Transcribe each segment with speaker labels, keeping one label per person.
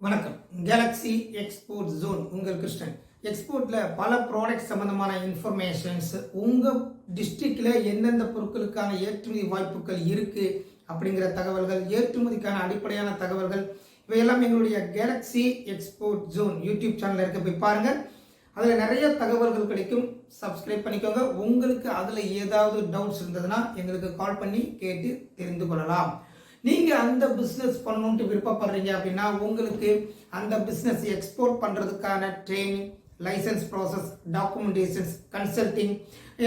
Speaker 1: வணக்கம். Galaxy export zone உங்கள் கிருஷ்ணன். எக்ஸ்போர்ட்ல பல ப்ராடக்ட் சம்பந்தமான இன்ஃபர்மேஷன்ஸ் உங்க டிஸ்ட்ரிக்ட்ல எந்தெந்த பொருட்களுக்கான ஏற்றுமதி வாய்ப்புகள் இருக்கு அப்படிங்கிற தகவல்கள் ஏற்றுமதிக்கான அடிப்படையான தகவல்கள் இவையெல்லாம் எங்களுடைய கேலக்ஸி எக்ஸ்போர்ட் ஜோன் யூடியூப் சேனலில் இருக்க போய் பாருங்க. அதில் நிறைய தகவல்கள் கிடைக்கும். சப்ஸ்கிரைப் பண்ணிக்கோங்க. உங்களுக்கு அதில் ஏதாவது டவுட்ஸ் இருந்ததுன்னா எங்களுக்கு கால் பண்ணி கேட்டு தெரிந்து கொள்ளலாம். நீங்கள் அந்த பிஸ்னஸ் பண்ணணுன்ட்டு விருப்பப்படுறீங்க அப்படின்னா உங்களுக்கு அந்த பிஸ்னஸ் எக்ஸ்போர்ட் பண்ணுறதுக்கான training licence process documentations consulting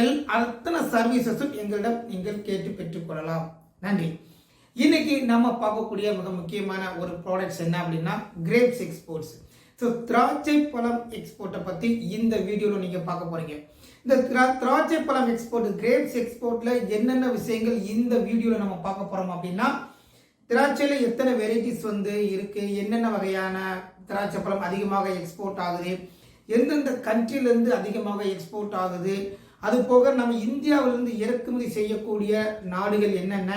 Speaker 1: L அத்தனை சர்வீசஸும் எங்களிடம் நீங்கள் கேட்டு பெற்றுக்கொள்ளலாம். நன்றி. இன்னைக்கு நம்ம பார்க்கக்கூடிய மிக முக்கியமான ஒரு ப்ராடக்ட்ஸ் என்ன அப்படின்னா கிரேப்ஸ் எக்ஸ்போர்ட்ஸ் ஸோ திராட்சை பழம் எக்ஸ்போர்ட்டை பற்றி இந்த வீடியோவில் நீங்கள் பார்க்க போகிறீங்க இந்த திரா திராட்சை பழம் எக்ஸ்போர்ட் கிரேப்ஸ் எக்ஸ்போர்ட்டில் என்னென்ன விஷயங்கள் இந்த வீடியோவில் நம்ம பார்க்க போகிறோம் அப்படின்னா திராட்சையில் எத்தனை வெரைட்டிஸ் வந்து இருக்குது என்னென்ன வகையான திராட்சை பழம் அதிகமாக எக்ஸ்போர்ட் ஆகுது? எந்தெந்த கண்ட்ரிலேருந்து அதிகமாக எக்ஸ்போர்ட் ஆகுது? அது போக நம்ம இந்தியாவிலிருந்து இறக்குமதி செய்யக்கூடிய நாடுகள் என்னென்ன?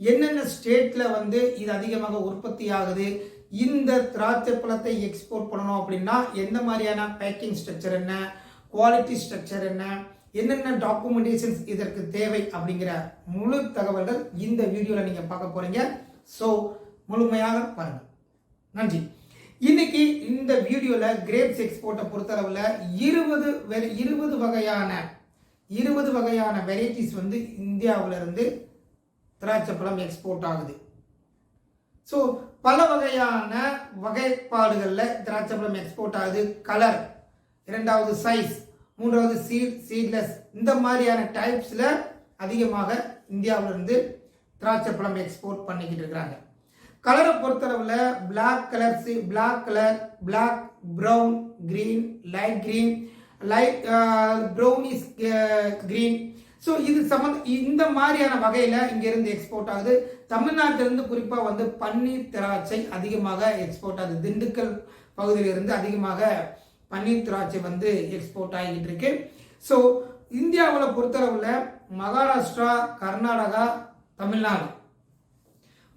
Speaker 1: என்னென்ன ஸ்டேட்டில் வந்து இது அதிகமாக உற்பத்தி ஆகுது? இந்த திராட்சை பழத்தை எக்ஸ்போர்ட் பண்ணணும் அப்படின்னா எந்த மாதிரியான பேக்கிங் ஸ்ட்ரக்சர் என்ன? குவாலிட்டி ஸ்ட்ரக்சர் என்ன? என்னென்ன டாக்குமெண்டேஷன்ஸ் இதற்கு தேவை அப்படிங்கிற முழு தகவல்கள் இந்த வீடியோவில் நீங்கள் பார்க்க போகிறீங்க ஸோ முழுமையாக பாருங்கள் நன்றி. இன்னைக்கு இந்த வீடியோவில் கிரேப்ஸ் எக்ஸ்போர்ட்டை பொறுத்தளவில் இருபது இருபது வகையான இருபது வகையான வெரைட்டிஸ் வந்து இந்தியாவிலிருந்து திராட்சை பழம் எக்ஸ்போர்ட் ஆகுது. ஸோ பல வகையான வகைப்பாடுகளில் திராட்சை பழம் எக்ஸ்போர்ட் ஆகுது. கலர் இரண்டாவது சைஸ் மூன்றாவது சீட் சீட்லெஸ் இந்த மாதிரியான டைப்ஸில் அதிகமாக இந்தியாவிலிருந்து திராட்சை பழம் எக்ஸ்போர்ட் பண்ணிக்கிட்டு இருக்கிறாங்க கலரை பொறுத்தளவில் black colours black colour black brown green light green light brownish green so இது சம்மந்த இந்த மாதிரியான வகையில் இங்கேருந்து எக்ஸ்போர்ட் ஆகுது. தமிழ்நாட்டிலிருந்து குறிப்பாக வந்து பன்னீர் திராட்சை அதிகமாக எக்ஸ்போர்ட் ஆகுது. திண்டுக்கல் பகுதியிலிருந்து அதிகமாக பன்னீர் திராட்சை வந்து எக்ஸ்போர்ட் ஆகிட்டு இருக்கு. ஸோ இந்தியாவில் பொறுத்தளவில் மகாராஷ்டிரா கர்நாடகா தமிழ்நாடு.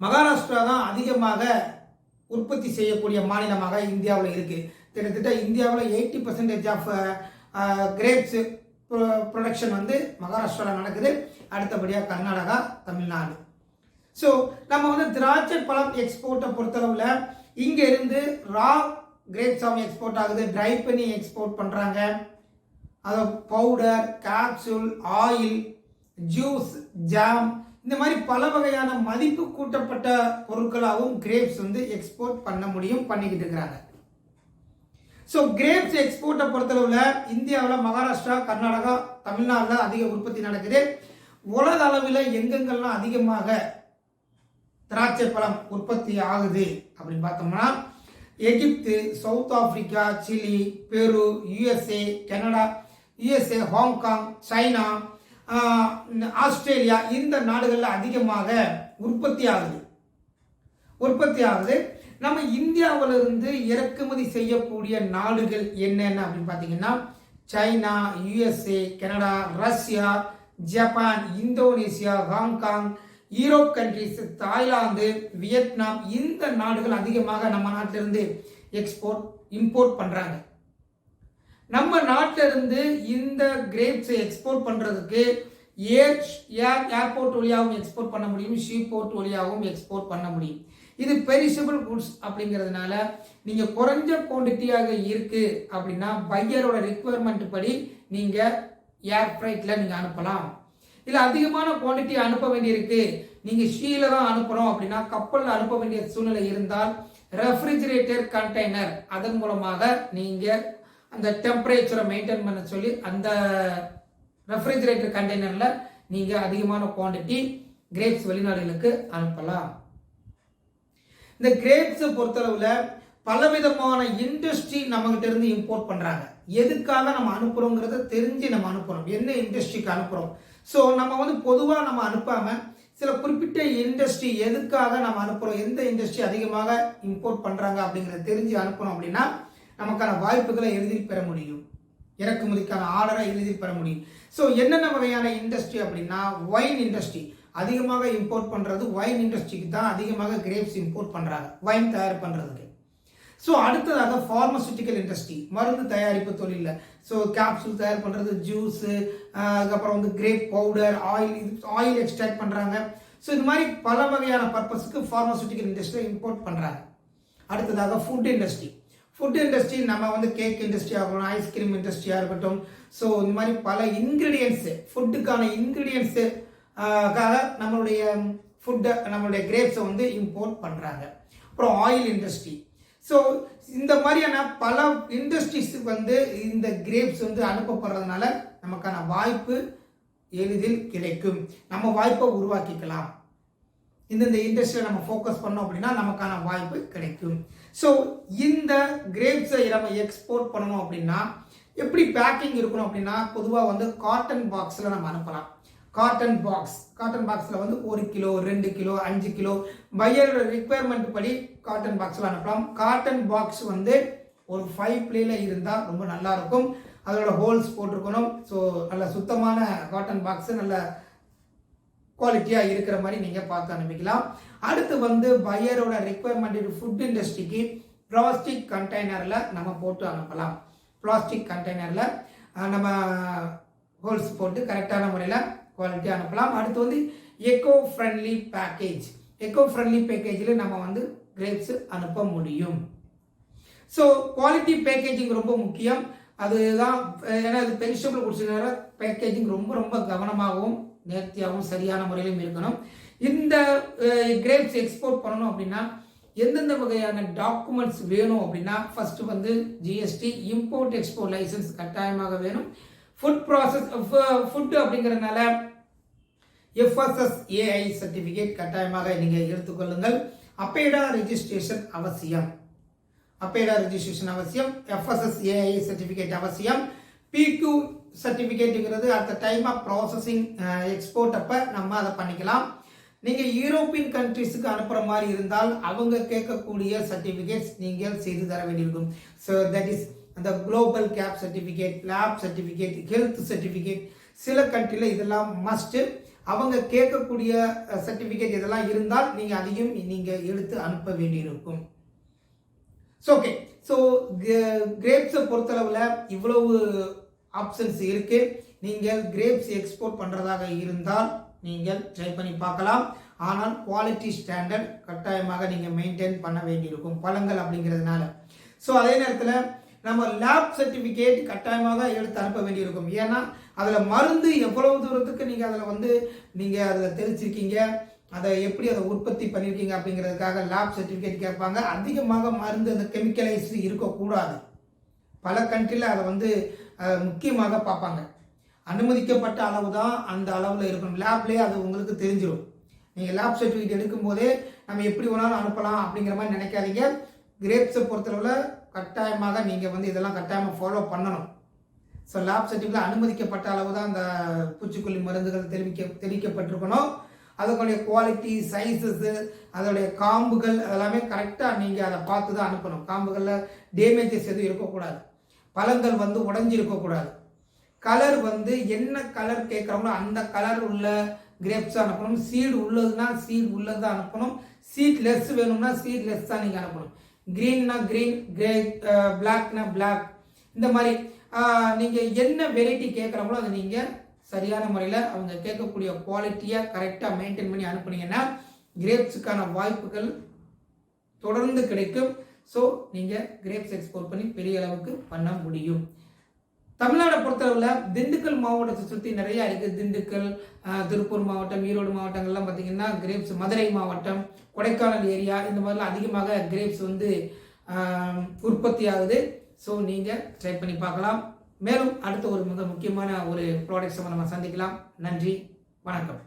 Speaker 1: மகாராஷ்டிரா தான் அதிகமாக உற்பத்தி செய்யக்கூடிய மாநிலமாக இந்தியாவில் இருக்குது கிட்டத்தட்ட இந்தியாவில் eighty percentage of grapes production வந்து மகாராஷ்டிராவில் நடக்குது. அடுத்தபடியாக கர்நாடகா தமிழ்நாடு. ஸோ நம்ம வந்து திராட்சை பழம் எக்ஸ்போர்ட்டை பொறுத்தளவில் இங்கே இருந்து ரா கிரேப் சாமி எக்ஸ்போர்ட் ஆகுது. ட்ரை பண்ணி எக்ஸ்போர்ட் பண்ணுறாங்க அதை powder capsule oil juice jam இந்த மாதிரி பல வகையான மதிப்பு கூட்டப்பட்ட பொருட்களாகவும் கிரேப்ஸ் வந்து எக்ஸ்போர்ட் பண்ண முடியும் பண்ணிக்கிட்டு இருக்கிறாங்க. ஸோ கிரேப்ஸ் எக்ஸ்போர்ட்டை பொறுத்தளவில் இந்தியாவில் மகாராஷ்டிரா கர்நாடகா தமிழ்நாட்டில் அதிக உற்பத்தி நடக்குது. உலக அளவில் எங்கெங்கெல்லாம் அதிகமாக திராட்சை பழம் உற்பத்தி ஆகுது அப்படின்னு பார்த்தோம்னா Egypt South Africa Chile Peru USA Canada USA Hong Kong China Australia இந்த நாடுகளில் அதிகமாக உற்பத்தி ஆகுது. உற்பத்தி ஆகுது. நம்ம இந்தியாவிலிருந்து இறக்குமதி செய்யக்கூடிய நாடுகள் என்னென்ன அப்படின்னு பார்த்தீங்கன்னா China USA Canada Russia Japan Indonesia Hong Kong Europe countries Thailand Vietnam இந்த நாடுகள் அதிகமாக நம்ம நாட்டிலிருந்து எக்ஸ்போர்ட் இம்போர்ட் பண்ணுறாங்க நம்ம நாட்டிலிருந்து இந்த கிரேப்ஸை எக்ஸ்போர்ட் பண்ணுறதுக்கு ஏர் ஏர் ஏர்போர்ட் வழியாகவும் எக்ஸ்போர்ட் பண்ண முடியும் ஷீ போர்ட் வழியாகவும் எக்ஸ்போர்ட் பண்ண முடியும். இது பெரிசபிள் குட்ஸ் அப்படிங்கிறதுனால நீங்கள் குறைஞ்ச குவான்டிட்டியாக இருக்குது அப்படின்னா பையரோட ரிக்குவயர்மெண்ட் படி நீங்கள் ஏர் ஃப்ரைட்டில் நீங்கள் அனுப்பலாம். இல்லை அதிகமான குவான்டிட்டி அனுப்ப வேண்டியிருக்கு. நீங்கள் ஷீல தான் அனுப்புகிறோம் அப்படின்னா கப்பலில் அனுப்ப வேண்டிய சூழ்நிலை இருந்தால் ரெஃப்ரிஜிரேட்டர் கண்டெய்னர் அதன் மூலமாக நீங்கள் அந்த டெம்பரேச்சரை மெயின்டைன் பண்ண சொல்லி அந்த ரெஃப்ரிஜிரேட்டர் கண்டெய்னரில் நீங்கள் அதிகமான குவான்டிட்டி கிரேப்ஸ் வெளிநாடுகளுக்கு அனுப்பலாம். இந்த கிரேப்ஸை பொறுத்தளவில் பலவிதமான இண்டஸ்ட்ரி நம்மகிட்ட இருந்து இம்போர்ட் பண்ணுறாங்க எதுக்காக நம்ம அனுப்புகிறோங்கிறத தெரிஞ்சு நம்ம அனுப்புகிறோம் என்ன இண்டஸ்ட்ரிக்கு அனுப்புகிறோம் ஸோ நம்ம வந்து பொதுவாக நம்ம அனுப்பாமல் சில குறிப்பிட்ட இண்டஸ்ட்ரி எதுக்காக நம்ம அனுப்புகிறோம் எந்த இண்டஸ்ட்ரி அதிகமாக இம்போர்ட் பண்ணுறாங்க அப்படிங்கிறத தெரிஞ்சு அனுப்பணும் அப்படின்னா நமக்கான வாய்ப்புகளை எளிதில் பெற முடியும். இறக்குமதிக்கான ஆர்டரை எளிதில் பெற முடியும். ஸோ என்னென்ன வகையான இண்டஸ்ட்ரி அப்படின்னா ஒயின் இண்டஸ்ட்ரி அதிகமாக இம்போர்ட் பண்ணுறது ஒயின் இண்டஸ்ட்ரிக்கு தான் அதிகமாக கிரேப்ஸ் இம்போர்ட் பண்ணுறாங்க ஒயின் தயார் பண்ணுறதுக்கு ஸோ அடுத்ததாக ஃபார்மசூட்டிக்கல் இண்டஸ்ட்ரி மருந்து தயாரிப்பு தொழிலில். ஸோ கேப்சூல் தயார் பண்ணுறது ஜூஸு அதுக்கப்புறம் வந்து grape powder oil oil extract பண்ணுறாங்க ஸோ இது மாதிரி பல வகையான பர்பஸுக்கு ஃபார்மசூட்டிக்கல் இண்டஸ்ட்ரியை இம்போர்ட் பண்ணுறாங்க அடுத்ததாக ஃபுட் இண்டஸ்ட்ரி ஃபுட் இண்டஸ்ட்ரி நம்ம வந்து கேக் இண்டஸ்ட்ரியாக இருக்கணும் ஐஸ்கிரீம் இண்டஸ்ட்ரியாக இருக்கட்டும். ஸோ இந்த மாதிரி பல இன்க்ரீடியன்ஸு ஃபுட்டுக்கான இன்க்ரீடியன்ஸு காக நம்மளுடைய ஃபுட்டை நம்மளுடைய கிரேப்ஸை வந்து இம்போர்ட் பண்ணுறாங்க அப்புறம் ஆயில் இண்டஸ்ட்ரி ஸோ இந்த மாதிரியான பல இண்டஸ்ட்ரீஸுக்கு வந்து இந்த கிரேப்ஸ் வந்து அனுப்பப்படுறதுனால நமக்கான வாய்ப்பு எளிதில் கிடைக்கும். நம்ம வாய்ப்பை உருவாக்கிக்கலாம். இந்தந்த இண்டஸ்ட்ரியில் நம்ம ஃபோக்கஸ் பண்ணோம் அப்படின்னா நமக்கான வாய்ப்பு கிடைக்கும். ஸோ இந்த கிரேப்ஸை நம்ம எக்ஸ்போர்ட் பண்ணணும் அப்படின்னா எப்படி பேக்கிங் இருக்கணும் அப்படின்னா பொதுவாக வந்து காட்டன் பாக்ஸில் நம்ம அனுப்பலாம். காட்டன் பாக்ஸ் காட்டன் பாக்ஸில் வந்து ஒரு கிலோ ரெண்டு கிலோ அஞ்சு கிலோ பையரோட ரிக்குவயர்மெண்ட் படி காட்டன் பாக்ஸில் அனுப்பலாம். காட்டன் பாக்ஸ் வந்து ஒரு ஃபைவ் பிளேல இருந்தால் ரொம்ப நல்லா இருக்கும். அதோட ஹோல்ஸ் போட்டிருக்கணும். ஸோ நல்ல சுத்தமான காட்டன் பாக்ஸு நல்ல குவாலிட்டியாக இருக்கிற மாதிரி நீங்கள் பார்த்து அனுப்பிக்கலாம். அடுத்து வந்து பையரோட ரெக்குவயர்மெண்ட் ஃபுட் இண்டஸ்ட்ரிக்கு பிளாஸ்டிக் கண்டெய்னரில் நம்ம போட்டு அனுப்பலாம். பிளாஸ்டிக் கண்டெய்னரில் நம்ம ஹோல்ஸ் போட்டு கரெக்டான முறையில் குவாலிட்டியாக அனுப்பலாம். அடுத்து வந்து eco friendly package eco friendly பேக்கேஜில் நம்ம வந்து கிரேப்ஸ் அனுப்ப முடியும். ஸோ குவாலிட்டி பேக்கேஜிங் ரொம்ப முக்கியம். அதுதான் ஏன்னா அது பெரிஷபிள் குடிச்சதுனால பேக்கேஜிங் ரொம்ப ரொம்ப கவனமாகவும் நேர்த்தியாகவும் சரியான முறையிலும் இருக்கணும். இந்த கிரேப்ஸ் எக்ஸ்போர்ட் பண்ணணும் அப்படின்னா எந்தெந்த வகையான டாக்குமெண்ட்ஸ் வேணும் அப்படின்னா ஃபர்ஸ்ட் வந்து ஜிஎஸ்டி இம்போர்ட் எக்ஸ்போர்ட் லைசன்ஸ் கட்டாயமாக வேணும். ஃபுட் ப்ராசஸ் ஃபுட்டு அப்படிங்கிறதுனால எஃப்எஸ்எஸ் ஏஐ சர்டிஃபிகேட் கட்டாயமாக நீங்கள் எடுத்துக்கொள்ளுங்கள் அப்பேடா ரிஜிஸ்ட்ரேஷன் அவசியம். அப்பேடா ரிஜிஸ்ட்ரேஷன் அவசியம். எஃப்எஸ்எஸ் ஏஐ சர்டிஃபிகேட் அவசியம். PQ சர்டிஃபிகேட்டுங்கிறது at the time of processing export அப்போ நம்ம அதை பண்ணிக்கலாம். நீங்கள் யூரோப்பியன் கண்ட்ரிஸுக்கு அனுப்புகிற மாதிரி இருந்தால் அவங்க கேட்கக்கூடிய சர்டிஃபிகேட்ஸ் நீங்கள் செய்து தர வேண்டியிருக்கும். ஸோ தட் இஸ் அந்த global gap certificate lab certificate health certificate சில கண்ட்ரியில் இதெல்லாம் மஸ்ட்டு அவங்க கேட்கக்கூடிய uh, சர்டிஃபிகேட் இதெல்லாம் இருந்தால் நீங்கள் அதையும் நீங்கள் எடுத்து அனுப்ப வேண்டியிருக்கும். ஸோ ஓகே ஸோ கிரேப்ஸை பொறுத்தளவில் இவ்வளவு ஆப்ஷன்ஸ் இருக்குது நீங்கள் கிரேப்ஸ் எக்ஸ்போர்ட் பண்ணுறதாக இருந்தால் நீங்கள் ட்ரை பண்ணி பார்க்கலாம். ஆனால் குவாலிட்டி ஸ்டாண்டர்ட் கட்டாயமாக நீங்கள் மெயின்டைன் பண்ண வேண்டியிருக்கும் பழங்கள் அப்படிங்கிறதுனால. ஸோ அதே நேரத்தில் நம்ம லேப் சர்டிஃபிகேட் கட்டாயமாக எடுத்து அனுப்ப வேண்டியிருக்கும். ஏன்னா அதில் மருந்து எவ்வளவு தூரத்துக்கு நீங்கள் அதில் வந்து நீங்கள் அதில் தெளிச்சிருக்கீங்க? அதை எப்படி அதை உற்பத்தி பண்ணியிருக்கீங்க அப்படிங்கிறதுக்காக லேப் சர்டிஃபிகேட் கேட்பாங்க. அதிகமாக மருந்து அந்த கெமிக்கலைஸ் இருக்கக்கூடாது. பல கண்ட்ரியில் அதை வந்து முக்கியமாக பார்ப்பாங்க. அனுமதிக்கப்பட்ட அளவு தான் அந்த அளவில் இருக்கணும் லேப்லேயே அது உங்களுக்கு தெரிஞ்சிடும் நீங்கள் லேப் சர்டிஃபிகேட் எடுக்கும்போதே நம்ம எப்படி வேணாலும் அனுப்பலாம் அப்படிங்கிற மாதிரி நினைக்காதீங்க. கிரேப்ஸை பொறுத்தளவில் கட்டாயமாக நீங்கள் வந்து இதெல்லாம் கட்டாயமாக ஃபாலோ பண்ணணும். ஸோ லேப் சர்டிஃபிகேட் அனுமதிக்கப்பட்ட அளவு தான் அந்த பூச்சிக்கொல்லி மருந்துகள் தெரிவிக்க தெரிவிக்கப்பட்டிருக்கணும். அதனுடைய குவாலிட்டி சைஸஸ்ஸு அதோடைய காம்புகள் அதெல்லாமே கரெக்டாக நீங்கள் அதை பார்த்து தான் அனுப்பணும். காம்புகளில் டேமேஜஸ் எதுவும் இருக்கக்கூடாது. பழங்கள் வந்து உடஞ்சி இருக்கக்கூடாது கலர் வந்து என்ன கலர் கேட்குறாங்களோ அந்த கலர் உள்ள கிரேப்ஸ் அனுப்பணும். சீடு உள்ளதுன்னா சீட் உள்ளது தான் அனுப்பணும். சீட் லெஸ் வேணும்னா சீட் லெஸ் தான் நீங்கள் அனுப்பணும். க்ரீன்னா க்ரீன் கிரே பிளாக்னா பிளாக் இந்த மாதிரி நீங்கள் என்ன வெரைட்டி கேட்குறாங்களோ அதை நீங்கள் சரியான முறையில் அவங்க கேட்கக்கூடிய குவாலிட்டியை கரெக்டாக மெயின்டைன் பண்ணி அனுப்புனீங்கன்னா கிரேப்ஸுக்கான வாய்ப்புகள் தொடர்ந்து கிடைக்கும். ஸோ நீங்கள் கிரேப்ஸ் எக்ஸ்போர்ட் பண்ணி பெரிய அளவுக்கு பண்ண முடியும். தமிழ்நாடை பொறுத்தளவில் திண்டுக்கல் மாவட்டத்தை சுற்றி நிறையா இருக்குது திண்டுக்கல் திருப்பூர் மாவட்டம் ஈரோடு மாவட்டங்கள்லாம் பார்த்திங்கன்னா கிரேப்ஸ் மதுரை மாவட்டம் கொடைக்கானல் ஏரியா இந்த மாதிரிலாம் அதிகமாக கிரேப்ஸ் வந்து உற்பத்தி ஆகுது. ஸோ நீங்கள் ட்ரை பண்ணி பார்க்கலாம். மேலும் அடுத்த ஒரு மிக முக்கியமான ஒரு ப்ராடக்ட்ஸை நம்ம சந்திக்கலாம். நன்றி வணக்கம்.